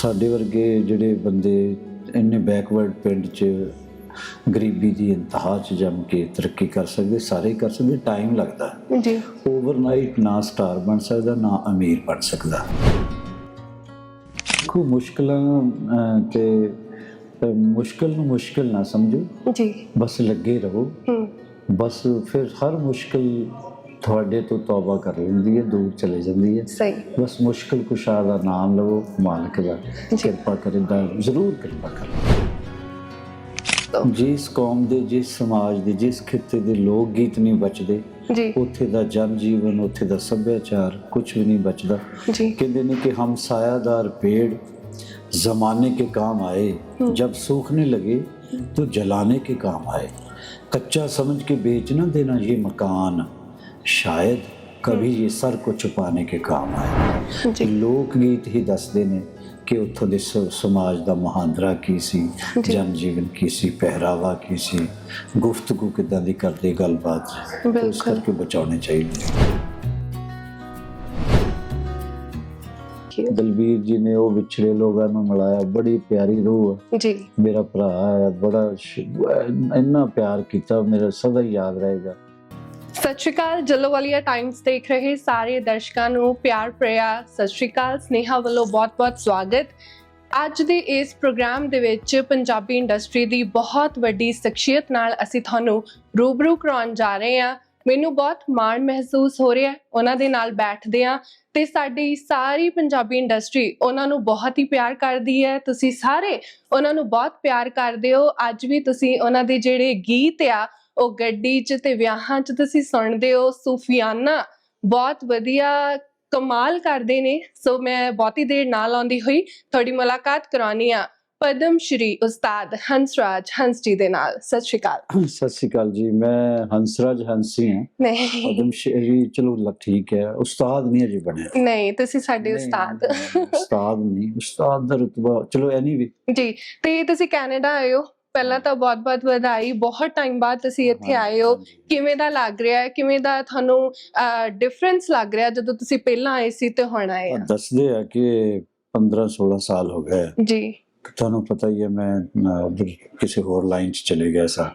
ਸਾਡੇ ਵਰਗੇ ਜਿਹੜੇ ਬੰਦੇ ਇੰਨੇ ਬੈਕਵਰਡ ਪਿੰਡ 'ਚ ਗਰੀਬੀ ਦੀ ਇੰਤਹਾ 'ਚ ਜੰਮ ਕੇ ਤਰੱਕੀ ਕਰ ਸਕਦੇ ਸਾਰੇ ਕਰ ਸਕਦੇ ਟਾਈਮ ਲੱਗਦਾ। ਜੀ। ਓਵਰਨਾਈਟ ਨਾ ਸਟਾਰ ਬਣ ਸਕਦਾ ਨਾ ਅਮੀਰ ਬਣ ਸਕਦਾ। ਕੋ ਮੁਸ਼ਕਲਾਂ ਤੇ ਮੁਸ਼ਕਲ ਨੂੰ ਮੁਸ਼ਕਲ ਨਾ ਸਮਝੋ। ਜੀ। ਬਸ ਲੱਗੇ ਰਹੋ। ਹੂੰ। ਬਸ ਫਿਰ ਹਰ ਮੁਸ਼ਕਲ ਤੁਹਾਡੇ ਤੋਂ ਤੌਬਾ ਕਰ ਲੈਂਦੀ ਹੈ ਦੂਰ ਚਲੇ ਜਾਂਦੀ ਹੈ ਸਹੀ ਬਸ ਮੁਸ਼ਕਲ ਕੁਸ਼ਾ ਦਾ ਨਾਮ ਲਵੋ ਮਾਲਕ ਦਾ ਕਿਰਪਾ ਕਰੇਗਾ ਜ਼ਰੂਰ ਕਿਰਪਾ ਕਰੇਗਾ ਜਿਸ ਕੌਮ ਦੇ ਜਿਸ ਸਮਾਜ ਦੇ ਜਿਸ ਖਿੱਤੇ ਦੇ ਲੋਕ ਗੀਤ ਨਹੀਂ ਬਚਦੇ ਜੀ ਉੱਥੇ ਦਾ ਜਨ ਜੀਵਨ ਉੱਥੇ ਦਾ ਸੱਭਿਆਚਾਰ ਕੁਝ ਵੀ ਨਹੀਂ ਬਚਦਾ ਜੀ कहते नहीं कि हम सायादार पेड़ जमाने के काम आए जब सूखने लगे तो जलाने के काम आए कच्चा समझ के बेच न देना ये मकान शायद कभी ये सर को छुपाने के काम आए ਜੀ ਲੋਕ ਗੀਤ ਹੀ ਦੱਸਦੇ ਨੇ ਕਿ ਉੱਥੋਂ ਦੇ ਸ- ਸਮਾਜ ਦਾ ਮਹਾਂਦਰਾ ਕੀ ਸੀ ਜੀ। ਜਨ ਜੀਵਨ ਕੀ ਸੀ ਪਹਿਰਾਵਾ ਕੀ ਸੀ ਗੁਫ਼ਤਗੂ ਕਿੱਦਾਂ ਦੀ ਕਰਦੇ ਗੱਲਬਾਤ ਤੇ ਇਸ ਬਿਲਕੁਲ। ਕਰਕੇ ਬਚਾਉਣੇ ਚਾਹੀਦੇ ਦਲਬੀਰ ਜੀ ਨੇ ਉਹ ਵਿਛੜੇ ਲੋਕਾਂ ਨੂੰ ਮਿਲਾਇਆ ਬੜੀ ਪਿਆਰੀ ਰੂਹ ਹੈ ਜੀ ਮੇਰਾ ਭਰਾ ਹੈ ਬੜਾ ਸ਼- ਇੰਨਾ ਪਿਆਰ ਕੀਤਾ ਮੇਰਾ ਸਦਾ ਹੀ ਯਾਦ ਰਹੇਗਾ ਸਤਿ ਸ਼੍ਰੀ ਅਕਾਲ ਜੱਲੋਵਾਲੀਆ ਟਾਈਮਸ ਦੇਖ ਰਹੇ ਸਾਰੇ ਦਰਸ਼ਕਾਂ ਨੂੰ ਪਿਆਰ ਭਰਿਆ ਸਤਿ ਸ਼੍ਰੀ ਅਕਾਲ, ਸਨੇਹਾ ਵੱਲੋਂ ਬਹੁਤ-ਬਹੁਤ ਸਵਾਗਤ। ਅੱਜ ਦੇ ਇਸ ਪ੍ਰੋਗਰਾਮ ਦੇ ਵਿੱਚ ਪੰਜਾਬੀ ਇੰਡਸਟਰੀ ਦੀ ਬਹੁਤ ਵੱਡੀ ਸ਼ਖਸੀਅਤ ਨਾਲ ਅਸੀਂ ਤੁਹਾਨੂੰ ਰੂਬਰੂ ਕਰਾਉਣ ਜਾ ਰਹੇ ਹਾਂ। ਮੈਨੂੰ ਬਹੁਤ ਮਾਣ ਮਹਿਸੂਸ ਹੋ ਰਿਹਾ ਹੈ, ਉਹਨਾਂ ਦੇ ਨਾਲ ਬੈਠਦੇ ਹਾਂ ਤੇ ਸਾਡੀ ਸਾਰੀ ਪੰਜਾਬੀ ਇੰਡਸਟਰੀ ਉਹਨਾਂ ਨੂੰ ਬਹੁਤ ਹੀ ਪਿਆਰ ਕਰਦੀ ਹੈ। ਤੁਸੀਂ ਸਾਰੇ ਉਹਨਾਂ ਨੂੰ ਬਹੁਤ ਪਿਆਰ ਕਰਦੇ ਹੋ। ਅੱਜ ਵੀ ਤੁਸੀਂ ਉਹਨਾਂ ਦੇ ਜਿਹੜੇ ਗੀਤ ਆ ਉਹ ਗੱਡੀ 'ਚ ਤੇ ਵਿਆਹਾਂ 'ਚ ਤੁਸੀਂ ਸੁਣਦੇ ਹੋ ਸੂਫੀਆਨਾ ਬਹੁਤ ਵਧੀਆ ਕਮਾਲ ਕਰਦੇ ਨੇ। ਸੋ ਮੈਂ ਬਹੁਤੀ ਦੇਰ ਨਾ ਲਾਉਂਦੀ ਹੋਈ ਤੁਹਾਡੀ ਮੁਲਾਕਾਤ ਕਰਾਉਣੀ ਆ। ਪਦਮ ਸ਼੍ਰੀ ਉਸਤਾਦ ਹੰਸਰਾਜ ਹੰਸ ਜੀ ਦੇ ਨਾਲ। ਸਤਿ ਸ਼੍ਰੀ ਅਕਾਲ। ਸਤਿ ਸ਼੍ਰੀ ਅਕਾਲ ਜੀ। ਮੈਂ ਹੰਸਰਾਜ ਹੰਸੀ ਹਾਂ ਨਹੀਂ। ਅਦਮ ਸ਼ੇਰੀ ਚਲੋ ਲ- ਠੀਕ ਹੈ। ਉਸਤਾਦ ਨਹੀਂ ਅਜੇ ਬਣਿਆ। ਨਹੀਂ ਤੁਸੀਂ ਸਾਡੇ ਉਸਤਾਦ। ਉਸਤਾਦ ਨਹੀਂ। ਉਸਤਾਦ ਦਾ ਰਤਬਾ ਚਲੋ ਐਨੀਵੇ ਜੀ ਤੇ ਤੁਸੀਂ ਕੈਨੇਡਾ ਆਏ ਹੋ? ਪਹਿਲਾਂ ਤਾਂ ਬਹੁਤ-ਬਹੁਤ ਵਧਾਈ ਬਹੁਤ ਟਾਈਮ ਬਾਅਦ ਤੁਸੀਂ ਇੱਥੇ ਆਏ ਹੋ। ਕਿਵੇਂ ਦਾ ਲੱਗ ਰਿਹਾ ਹੈ? ਕਿਵੇਂ ਦਾ ਤੁਹਾਨੂੰ ਡਿਫਰੈਂਸ ਲੱਗ ਰਿਹਾ ਜਦੋਂ ਤੁਸੀਂ ਪਹਿਲਾਂ ਆਏ ਸੀ ਤੇ ਹੁਣ ਆਏ ਆ? ਦੱਸਦੇ ਆ ਕਿ 15 16 ਸਾਲ ਹੋ ਗਏ। ਜੀ। ਤੁਹਾਨੂੰ ਪਤਾ ਹੀ ਹੈ ਮੈਂ ਕਿਸੇ ਹੋਰ ਲਾਈਨ 'ਚ ਚਲੇ ਗਿਆ ਸਾਂ।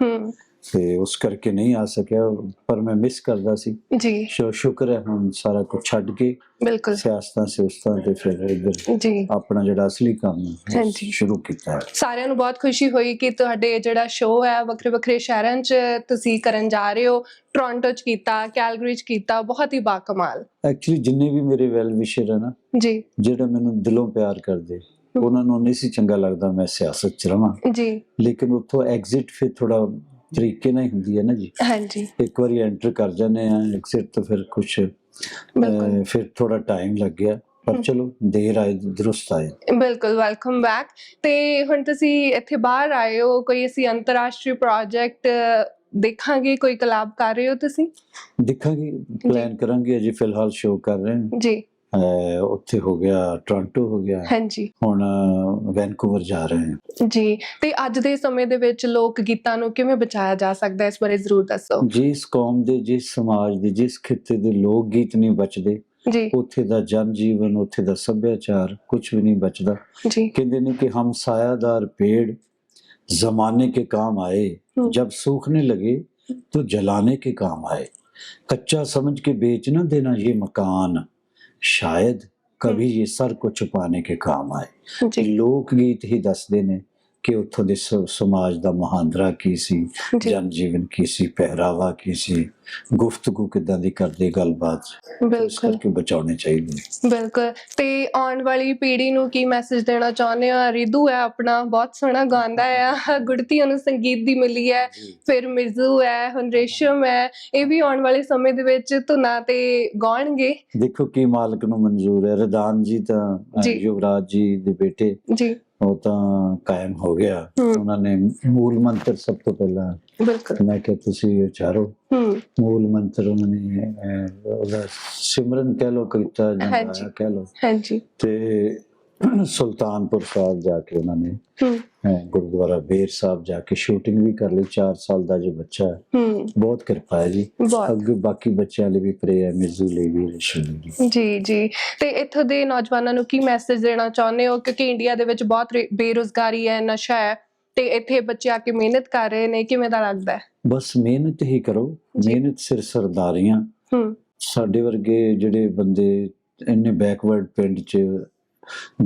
ਤੇ ਉਸ ਕਰਕੇ ਨਹੀਂ ਆ ਸਕਿਆ ਪਰ ਮੈਂ ਮਿਸ ਕਰਦਾ ਸੀ। ਜੀ। ਸ਼ੋ ਸ਼ੁਕਰ ਹੈ ਹੁਣ ਸਾਰਾ ਕੁਝ ਛੱਡ ਕੇ। ਬਿਲਕੁਲ। ਸਿਆਸਤਾਂ ਸਿਆਸਤਾਂ ਤੇ ਫਿਰ ਇੱਧਰ ਜੀ। ਆਪਣਾ ਜਿਹੜਾ ਅਸਲੀ ਕੰਮ ਹੈ। ਸ਼ੁਰੂ ਕੀਤਾ ਹੈ। ਸਾਰਿਆਂ ਨੂੰ ਬਹੁਤ ਖੁਸ਼ੀ ਹੋਈ ਕਿ ਤੁਹਾਡੇ ਜਿਹੜਾ ਸ਼ੋਅ ਹੈ ਵੱਖਰੇ ਵੱਖਰੇ ਸ਼ਹਿਰਾਂ 'ਚ ਤੁਸੀਂ ਕਰਨ ਜਾ ਰਹੇ ਹੋ। ਟੋਰਾਂਟੋ 'ਚ ਕੀਤਾ ਕੈਲਗਰੀ 'ਚ ਕੀਤਾ ਬਹੁਤ ਹੀ ਬਾਕਮਾਲ। ਐਕਚੁਅਲੀ ਜਿੰਨੇ ਵੀ ਮੇਰੇ ਵੈਲ ਵਿਸ਼ਰ ਹੈ ਨਾ ਜੀ। ਜਿਹੜੇ ਮੈਨੂੰ ਦਿਲੋਂ ਪਿਆਰ ਕਰਦੇ ਉਹਨਾਂ ਨੂੰ ਨਹੀਂ ਸੀ ਚੰਗਾ ਲੱਗਦਾ ਮੈਂ ਸਿਆਸਤ 'ਚ ਰਵਾਂ। ਜੀ। ਲੇਕਿਨ ਉੱਥੋਂ ਐਗਜ਼ਿਟ ਫਿਰ ਥੋੜਾ ਤਰੀਕੇ ਨਾਲ ਹੁੰਦੀ ਹੈ ਨਾ ਜੀ। ਹਾਂਜੀ। ਇੱਕ ਵਾਰੀ ਐਂਟਰ ਕਰ ਜਾਂਦੇ ਆ ਐਗਜ਼ਿਟ ਤੋਂ ਫਿਰ ਕੁਝ ਫਿਰ ਥੋੜਾ ਟਾਈਮ ਲੱਗ ਗਿਆ ਪਰ। ਚਲੋ ਦੇਰ ਆਏ ਦਰੁਸਤ ਆਏ। ਬਿਲਕੁਲ ਵੈਲਕਮ ਬੈਕ ਤੇ ਹੁਣ ਤੁਸੀਂ ਇੱਥੇ ਬਾਹਰ ਆਏ ਹੋ ਕੋਈ ਅਸੀਂ ਅੰਤਰਰਾਸ਼ਟਰੀ ਪ੍ਰੋਜੈਕਟ ਦੇਖਾਂਗੇ ਕੋਈ ਕਲਾਬ ਕਰ ਰਹੇ ਹੋ ਤੁਸੀਂ? ਦੇਖਾਂਗੇ ਪਲਾਨ ਕਰਾਂਗੇ ਅਜੇ ਫਿਲਹਾਲ ਸ਼ੋਅ ਕਰ ਰਹੇ ਹਾਂ। ਜੀ। ਉੱਥੇ ਹੋ ਗਿਆ ਟੋਰਾਂਟੋ ਹੋ ਗਿਆ ਹਾਂਜੀ ਹੁਣ ਵੈਨਕੂਵਰ ਜਾ ਰਹੇ ਹਾਂ ਜੀ ਤੇ ਅੱਜ ਦੇ ਸਮੇਂ ਦੇ ਵਿੱਚ ਲੋਕ ਗੀਤਾਂ ਨੂੰ ਕਿਵੇਂ ਬਚਾਇਆ ਜਾ ਸਕਦਾ ਹੈ ਇਸ ਬਾਰੇ ਜ਼ਰੂਰ ਦੱਸੋ ਜਿਸ ਕੌਮ ਦੇ ਜਿਸ ਸਮਾਜ ਦੇ ਜਿਸ ਖਿੱਤੇ ਦੇ ਲੋਕ ਗੀਤ ਨਹੀਂ ਬਚਦੇ ਜੀ ਉੱਥੇ ਦਾ ਜਨ ਜੀਵਨ ਉੱਥੇ ਦਾ ਸੱਭਿਆਚਾਰ ਕੁਝ ਵੀ ਨਹੀਂ ਬਚਦਾ ਜੀ कहते नहीं कि हम सायादार पेड़ जमाने के काम आए हम्म। जब सूखने लगे तो जलाने के काम आए कच्चा समझ के बेच न देना ये मकान शायद कभी ये सर को छुपाने के काम आए ਜੀ ਲੋਕ ਗੀਤ ਹੀ ਦੱਸਦੇ ਨੇ ਕਿ ਉੱਥੋਂ ਦੇ ਸਮਾਜ ਦਾ ਮਹਾਂਦਰਾ ਕੀ ਸੀ? ਜਨ ਜੀਵਨ ਕੀ ਸੀ? ਪਹਿਰਾਵਾ ਕੀ ਸੀ? ਗੁਫ਼ਤਗੂ ਕਿੱਦਾਂ ਦੀ ਕਰਦੇ ਗੱਲਬਾਤ? ਬਿਲਕੁਲ। ਕਰਕੇ ਬਚਾਉਣੇ ਚਾਹੀਦੇ ਬਿਲਕੁਲ। ਤੇ ਆਉਣ ਵਾਲੀ ਪੀੜ੍ਹੀ ਨੂੰ ਕੀ ਮੈਸੇਜ ਦੇਣਾ ਚਾਹੁੰਦੇ ਆ ਰਿਦੂ ਹੈ ਆਪਣਾ ਬਹੁਤ ਸੋਹਣਾ ਗਾਉਂਦਾ ਆ। ਗੁੜਤੀ ਉਹਨੂੰ ਸੰਗੀਤ ਦੀ ਮਿਲੀ ਹੈ। ਫਿਰ ਮਿਰਜ਼ੂ ਹੈ ਹੁਣ ਰੇਸ਼ਮ ਹੈ। ਇਹ ਵੀ ਆਉਣ ਵਾਲੇ ਸਮੇਂ ਦੇ ਵਿੱਚ ਧੁਨਾਂ ਤੇ ਗਾਉਣਗੇ। ਦੇਖੋ ਕੀ ਮਾਲਕ ਨੂੰ ਮਨਜ਼ੂਰ ਹੈ। ਰਦਾਨ ਜੀ ਤਾਂ। ਯੁਵਰਾਜ ਜੀ ਦੇ ਬੇਟੇ। ਜੀ। ਉਹ ਤਾਂ ਕਾਇਮ ਹੋ ਗਿਆ। ਉਹਨਾਂ ਨੇ ਮੂਲ ਮੰਤਰ ਸਭ ਤੋਂ ਪਹਿਲਾਂ ਬਿਲਕੁਲ। ਮੈਂ ਕਿਹਾ ਤੁਸੀਂ ਉਚਾਰੋ। ਮੂਲ ਮੰਤਰ ਉਹਨਾਂ ਨੇ ਉਹਦਾ ਸਿਮਰਨ ਕਹਿ ਲੋ ਕੀਤਾ ਜਾਂ ਹਾਂਜੀ। ਗਾਇਆ ਕਹਿ ਲੋ ਹਾਂਜੀ। ਤੇ ਸੁਲਤਾਨਪੁਰ ਸਾਹਿਬ ਜਾ ਕੇ ਉਹਨਾਂ ਨੇ ਗੁਰਦੁਆਰਾ ਬੇਰ ਸਾਹਿਬ ਜਾ ਕੇ ਸ਼ੂਟਿੰਗ ਵੀ ਕਰ ਲਈ 4 ਸਾਲ ਦਾ ਜੋ ਬੱਚਾ ਹੈ। ਹੂੰ। ਬਹੁਤ ਕਿਰਪਾ ਹੈ ਜੀ। ਅੱਗੇ ਬਾਕੀ ਬੱਚਿਆਂ ਲਈ ਵੀ ਪ੍ਰੇ ਹੈ ਮਿਰਜ਼ੂ ਲਈ ਵੀ ਰਿਸ਼ੂ ਲਈ ਵੀ। ਜੀ ਜੀ। ਤੇ ਇੱਥੋਂ ਦੇ ਨੌਜਵਾਨਾਂ ਨੂੰ ਕੀ ਮੈਸੇਜ ਦੇਣਾ ਚਾਹੁੰਦੇ ਹੋ? ਕਿਉਂਕਿ ਇੰਡੀਆ ਦੇ ਵਿੱਚ ਬਹੁਤ ਬੇਰੁਜ਼ਗਾਰੀ ਹੈ ਨਸ਼ਾ ਹੈ ਤੇ ਇੱਥੇ ਬੱਚੇ ਆ ਕੇ ਮਿਹਨਤ ਕਰ ਰਹੇ ਨੇ ਕਿਵੇਂ ਦਾ ਲੱਗਦਾ ਹੈ? ਬਸ ਮਿਹਨਤ ਹੀ ਕਰੋ। ਮਿਹਨਤ ਸਿਰ ਸਰਦਾਰੀਆਂ। ਹੂੰ। ਸਾਡੇ ਵਰਗੇ ਜਿਹੜੇ ਬੰਦੇ ਇੰਨੇ ਬੈਕਵਰਡ ਪਿੰਡ 'ਚ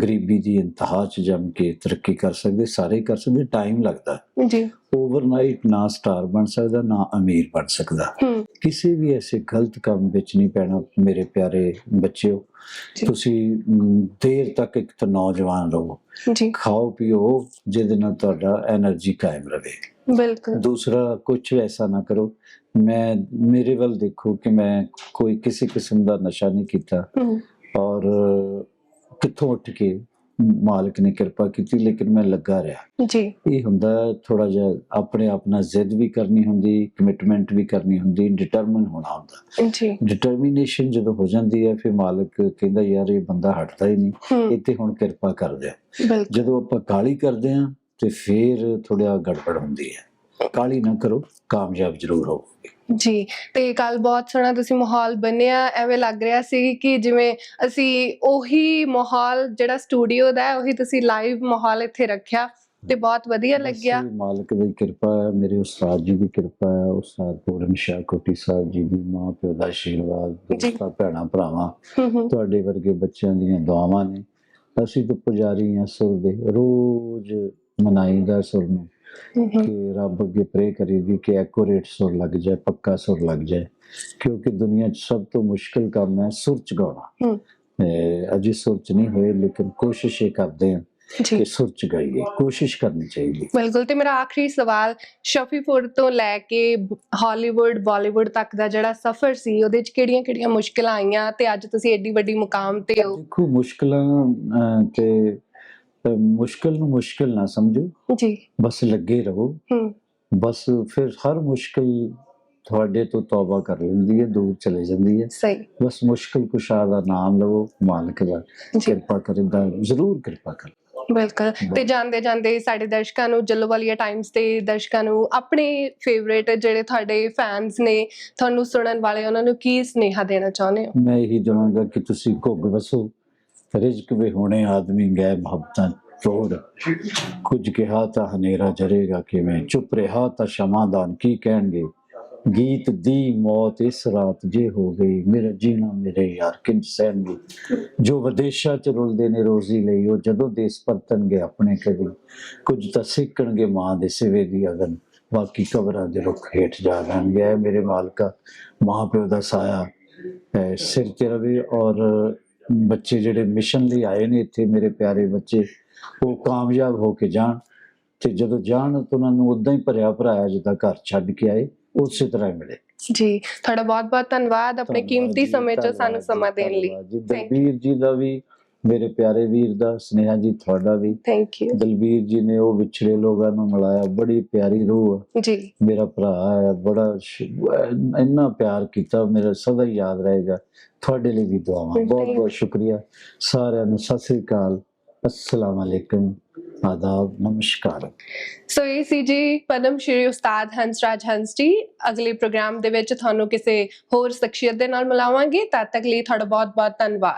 ਗਰੀਬੀ ਦੀ ਇੰਤਹਾ 'ਚ ਜੰਮ ਕੇ ਤਰੱਕੀ ਕਰ ਸਕਦੇ ਸਾਰੇ ਕਰ ਸਕਦੇ ਟਾਈਮ ਲੱਗਦਾ। ਜੀ। ਓਵਰਨਾਈਟ ਨਾ ਸਟਾਰ ਬਣ ਸਕਦਾ ਨਾ ਅਮੀਰ ਬਣ ਸਕਦਾ। ਕਿਸੇ ਵੀ ਐਸੇ ਗਲਤ ਕੰਮ ਵਿੱਚ ਨਹੀਂ ਪੈਣਾ ਮੇਰੇ ਪਿਆਰੇ ਬੱਚਿਓ। ਤੁਸੀਂ ਦੇਰ ਤੱਕ ਇੱਕ ਤਾਂ ਨੌਜਵਾਨ ਰਹੋ। ਜੀ। ਖਾਓ ਪੀਓ ਜਿਹਦੇ ਨਾਲ ਤੁਹਾਡਾ એનર્ਜੀ ਕਾਇਮ ਰਹੇ। ਬਿਲਕੁਲ। ਦੂਸਰਾ ਕੁਝ ਐਸਾ ਨਾ ਕਰੋ। ਮੈਂ ਮੇਰੇ ਵੱਲ ਦੇਖੋ ਕਿ ਮੈਂ ਕੋਈ ਕਿਸੇ ਕਿਸਮ ਦਾ ਨਸ਼ਾ ਨਹੀਂ ਕੀਤਾ। ਔਰ ਕਿੱਥੋਂ ਉੱਠ ਕੇ ਮਾਲਕ ਨੇ ਕਿਰਪਾ ਕੀਤੀ ਲੇਕਿਨ ਮੈਂ ਲੱਗਾ ਰਿਹਾ। ਜੀ। ਇਹ ਹੁੰਦਾ ਥੋੜਾ ਜਿਹਾ ਆਪਣੇ ਆਪ ਨਾਲ ਜ਼ਿੱਦ ਵੀ ਕਰਨੀ ਹੁੰਦੀ ਕਮਿਟਮੈਂਟ ਵੀ ਕਰਨੀ ਹੁੰਦੀ ਡਿਟਰਮਨ ਹੋਣਾ ਹੁੰਦਾ। ਜੀ। ਡਿਟਰਮੀਨੇਸ਼ਨ ਜਦੋਂ ਹੋ ਜਾਂਦੀ ਹੈ ਫਿਰ ਮਾਲਕ ਕਹਿੰਦਾ ਯਾਰ ਇਹ ਬੰਦਾ ਹਟਦਾ ਹੀ ਨਹੀਂ। ਤੇ ਹੁਣ ਕਿਰਪਾ ਕਰ ਦਿਆ ਬਿਲਕੁਲ। ਜਦੋਂ ਆਪਾਂ ਕਾਲੀ ਕਰਦੇ ਹਾਂ ਤੇ ਫਿਰ ਥੋੜਾ ਗੜਬੜ ਹੁੰਦੀ ਹੈ। ਕਾਲੀ ਨਾ ਕਰੋ ਕਾਮਯਾਬ ਜ਼ਰੂਰ ਹੋਵੋਗੇ ਜੀ ਤੇ ਕੱਲ ਬਹੁਤ ਸੋਹਣਾ ਤੁਸੀਂ ਮਾਹੌਲ ਬਣਿਆ ਐਵੇਂ ਲੱਗ ਰਿਹਾ ਸੀ ਕਿ ਜਿਵੇਂ ਅਸੀਂ ਉਹੀ ਮਾਹੌਲ ਜਿਹੜਾ ਸਟੂਡੀਓ ਦਾ ਹੈ ਉਹੀ ਤੁਸੀਂ ਲਾਈਵ ਮਾਹੌਲ ਇੱਥੇ ਰੱਖਿਆ ਤੇ ਬਹੁਤ ਵਧੀਆ ਲੱਗਿਆ। ਮਾਲਕ ਦੀ ਕਿਰਪਾ ਹੈ ਮੇਰੇ ਉਸਤਾਦ ਜੀ ਦੀ ਕਿਰਪਾ ਹੈ ਉਸਤਾਦ ਪੂਰਨ ਸ਼ਾਹ ਕੋਟੀ ਸਾਹਿਬ ਜੀ ਦੀ ਮਾਂ ਪਿਓ ਦਾ ਆਸ਼ੀਰਵਾਦ। ਦੋਸਤਾਂ ਭੈਣਾਂ ਭਰਾਵਾਂ ਤੁਹਾਡੇ ਵਰਗੇ ਬੱਚਿਆਂ ਦੀਆਂ ਦੁਆਵਾਂ ਨੇ। ਅਸੀਂ ਤਾਂ ਪੁਜਾਰੀ ਹਾਂ ਸੁਰ ਦੇ ਰੋਜ਼ ਮਨਾਈਦਾ ਸੁਰ ਨੂੰ। ਕਿ ਰੱਬ ਅੱਗੇ ਪ੍ਰੇ ਕਰੀਦੀ ਕਿ ਐਕੂਰੇਟ ਸੁਰ ਲੱਗ ਜਾਏ ਪੱਕਾ ਸੁਰ ਲੱਗ ਜਾਏ। ਕਿਉਂਕਿ ਦੁਨੀਆ 'ਚ ਸਭ ਤੋਂ ਮੁਸ਼ਕਲ ਕੰਮ ਹੈ ਸੁਰ ਚ ਗਾਉਣਾ ਹੂੰ। ਅਹ ਅਜੇ ਸੁਰ ਚ ਨਹੀਂ ਹੋਏ ਲੇਕਿਨ ਕੋਸ਼ਿਸ਼ ਇਹ ਕਰਦੇ ਜੀ। ਕਿ ਸੁਰ ਚ ਗਾਈਏ ਕੋਸ਼ਿਸ਼ ਕਰਨੀ ਚਾਹੀਦੀ। ਬਿਲਕੁਲ ਤੇ ਮੇਰਾ ਆਖਰੀ ਸਵਾਲ ਸ਼ਫੀਪੁਰ ਤੋਂ ਲੈ ਕੇ ਹਾਲੀਵੁੱਡ ਬਾਲੀਵੁੱਡ ਤੱਕ ਦਾ ਜਿਹੜਾ ਸਫ਼ਰ ਸੀ ਉਹਦੇ ਚ ਕਿਹੜੀਆਂ-ਕਿਹੜੀਆਂ ਮੁਸ਼ਕਲਾਂ ਆਈਆਂ? ਤੇ ਅੱਜ ਤੁਸੀਂ ਏਡੀ ਵੱਡੀ ਮੁਕਾਮ ਤੇ ਹੋ। ਦੇਖੋ ਮੁਸ਼ਕਲਾਂ ਤੇ ਮੁਸ਼ਕਲ ਨੂੰ ਮੁਸ਼ਕਲ ਨਾ ਸਮਝੋ। ਜੀ। ਬਸ ਲੱਗੇ ਰਹੋ। ਹੂੰ। ਬਸ ਫਿਰ ਹਰ ਮੁਸ਼ਕਲ ਤੁਹਾਡੇ ਤੋਂ ਤੌਬਾ ਕਰ ਲੈਂਦੀ ਹੈ ਦੂਰ ਚਲੇ ਜਾਂਦੀ ਹੈ। ਸਹੀ। ਬਸ ਮੁਸ਼ਕਲ ਕੁਸ਼ਾ ਦਾ ਨਾਮ ਲਵੋ ਮਾਲਕ ਦਾ। ਕਿਰਪਾ ਕਰਦਾ ਜ਼ਰੂਰ ਕਿਰਪਾ ਕਰ। ਬਿਲਕੁਲ। ਤੇ ਜਾਂਦੇ ਜਾਂਦੇ ਸਾਡੇ ਦਰਸ਼ਕਾਂ ਨੂੰ ਜੱਲੋਵਾਲੀਆ ਟਾਈਮਸ ਦੇ ਦਰਸ਼ਕਾਂ ਨੂੰ ਆਪਣੇ ਫੇਵਰੇਟ ਜਿਹੜੇ ਤੁਹਾਡੇ ਫੈਨਸ ਨੇ ਤੁਹਾਨੂੰ ਸੁਣਨ ਵਾਲੇ ਉਹਨਾਂ ਨੂੰ ਕੀ ਸੁਨੇਹਾ ਦੇਣਾ ਚਾਹੁੰਦੇ ਹੋ? ਮੈਂ ਇਹੀ ਦਵਾਂਗਾ ਕਿ ਤੁਸੀਂ ਘੁੱਗ ਵਸੋ। ਰਿਜ਼ਕ ਵੀ ਆਦਮੀ ਗਏ ਮੁਹੱਬਤਾਂ ਤੋੜ ਕੁਝ ਕਿਹਾ ਤਾਂ ਹਨੇਰਾ ਜਰੇਗਾ ਕਿਵੇਂ? ਚੁੱਪ ਰਿਹਾ ਤਾਂ ਸ਼ਮਾਦਾਨ ਕੀ ਕਹਿਣਗੇ? ਗੀਤ ਦੀ ਮੌਤ ਇਸ ਰਾਤ ਜੇ ਹੋ ਗਈ, ਮੇਰਾ ਜੀਣਾ ਮੇਰੇ ਯਾਰ, ਕਿੰਜ ਸਹਿਣਗੇ? ਜੋ ਵਿਦੇਸ਼ਾਂ ਚ ਰੁਲਦੇ ਨੇ ਰੋਜ਼ੀ ਲਈ, ਉਹ ਜਦੋਂ ਦੇਸ ਪਰਤਣਗੇ ਆਪਣੇ ਕਦੇ। ਕੁਝ ਤਾਂ ਸਿੱਖਣਗੇ ਮਾਂ ਦੇ ਸਿਵੇ ਦੀ ਅਗਨ, ਬਾਕੀ ਕਬਰਾਂ ਦੇ ਰੁੱਖ ਹੇਠ ਜਾ ਰਹਿਣਗੇ। ਮੇਰੇ ਮਾਲਕਾ, ਮਾਂ ਪਿਓ ਦਾ ਸਾਇਆ ਸਿਰ ਤੇ ਰਵੇ ਔਰ ਬੱਚੇ ਜਿਹੜੇ ਮਿਸ਼ਨ ਲਈ ਆਏ ਨੇ ਇੱਥੇ ਮੇਰੇ ਪਿਆਰੇ ਬੱਚੇ ਉਹ ਕਾਮਯਾਬ ਹੋ ਕੇ ਜਾਣ ਤੇ ਜਦੋਂ ਜਾਣ ਤਾਂ ਉਹਨਾਂ ਨੂੰ ਉਦਾਂ ਹੀ ਭਰਿਆ ਭਰਾਇਆ ਜਿੱਦਾਂ ਘਰ ਛੱਡ ਕੇ ਆਏ ਉਸੇ ਤਰ੍ਹਾਂ ਮਿਲੇ। ਜੀ ਤੁਹਾਡਾ ਬਹੁਤ ਬਹੁਤ ਧੰਨਵਾਦ ਆਪਣੇ ਕੀਮਤੀ ਸਮੇਂ ਚੋਂ ਸਾਨੂੰ ਸਮਾਂ ਦੇਣ ਲਈ। ਜੀ. ਦਲਬੀਰ ਜੀ ਦਾ ਵੀ ਮੇਰੇ ਪਿਆਰੇ ਵੀਰ ਦਾ ਸਨੇਹਾ ਜੀ ਤੁਹਾਡਾ ਵੀ। ਥੈਂਕ ਯੂ ਦਲਬੀਰ ਜੀ ਨੇ ਉਹ ਵਿਛੜੇ ਲੋਕਾਂ ਨੂੰ ਮਿਲਾਇਆ ਬੜੀ ਪਿਆਰੀ ਰੂਹ ਆ। ਜੀ। ਮੇਰਾ ਭਰਾ ਹੈ ਬੜਾ ਇੰਨਾ ਪਿਆਰ ਕੀਤਾ ਮੇਰਾ ਸਦਾ ਯਾਦ ਰਹੇਗਾ। ਤੁਹਾਡੇ ਲਈ ਵੀ ਦੁਆਵਾਂ। ਬਹੁਤ. ਬਹੁਤ ਸ਼ੁਕਰੀਆ। ਸਾਰਿਆਂ ਨੂੰ ਸਤਿ ਸ੍ਰੀ ਅਕਾਲ। ਅਸਲਾਮ ਅਲੈਕਮ। ਆਦਾਬ ਨਮਸਕਾਰ। ਸੋ ਇਹ ਸੀ ਜੀ ਪਦਮ ਸ਼੍ਰੀ ਉਸਤਾਦ ਹੰਸਰਾਜ ਹੰਸ ਜੀ ਅਗਲੇ ਪ੍ਰੋਗਰਾਮ ਦੇ ਵਿੱਚ ਤੁਹਾਨੂੰ ਕਿਸੇ ਹੋਰ ਸ਼ਖਸੀਅਤ ਦੇ ਨਾਲ ਮਿਲਾਵਾਂਗੇ। ਤਦ ਤੱਕ ਲਈ ਤੁਹਾਡਾ ਬਹੁਤ ਬਹੁਤ ਧੰਨਵਾਦ।